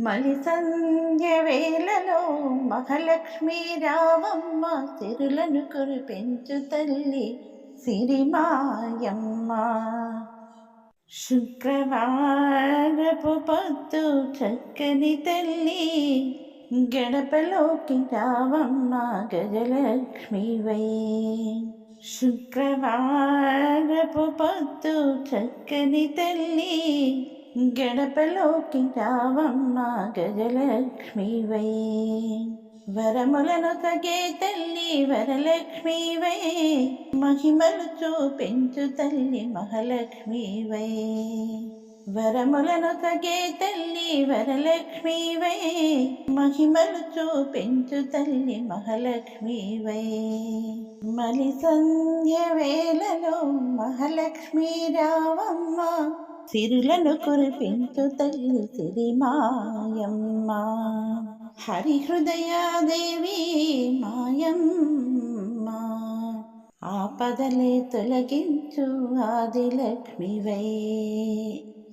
మలి సంధ్య వేళలో మహాలక్ష్మి రావమ్మ సిరులను కురిపించు తల్లి సిరిమాయమ్మ. శుక్రవారపు పొద్దు చక్కని తల్లి గడపలోకి రావమ్మ గజలక్ష్మివై శుక్రవారపు పొద్దు చక్కని తల్లి గడపలోకి రావమ్మ గజలక్ష్మివై. వరములను తగే తల్లి వరలక్ష్మివై. మహిమలు చూపించు తల్లి మహాలక్ష్మివై. వరములను తగే తల్లి వరలక్ష్మివై. మహిమలు చూపించు తల్లి మహాలక్ష్మివై. మలి సంధ్య వేళలో మహాలక్ష్మి రావమ్మ సిరులను కురిపించు తల్లి సిరిమాయమ్మ. హరి హృదయాదేవి మాయమ్మ. ఆపదలే తొలగించు ఆదిలక్ష్మివై.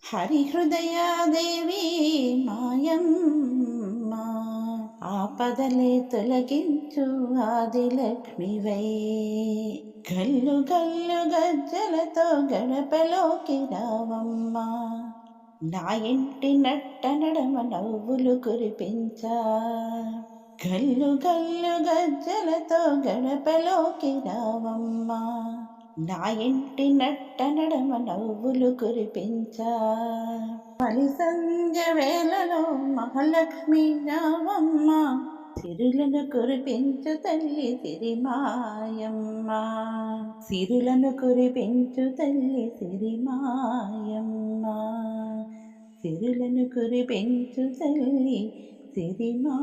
హరి హృదయాదేవి మాయమ్మ. ఆపదలే తొలగించు ఆదిలక్ష్మివై. గల్లు కళ్ళు గజ్జలతో గడపలోకి రావమ్మా. నా ఇంటి నట్ట నడమ నవ్వులు కురిపించా. గల్లు గల్లు గజ్జలతో గడపలోకి రావమ్మా. నా ఇంటి నట్ట నడమ నవ్వులు కురిపించా. మలి సంధ్య వేళలో మహాలక్ష్మి రావమ్మ. సిరులను కురిపించు తల్లి సిరిమాయమ్మ. సిరులను కురిపించు తల్లి సిరిమాయమ్మ. సిరులను కురిపించు తల్లి సిరిమా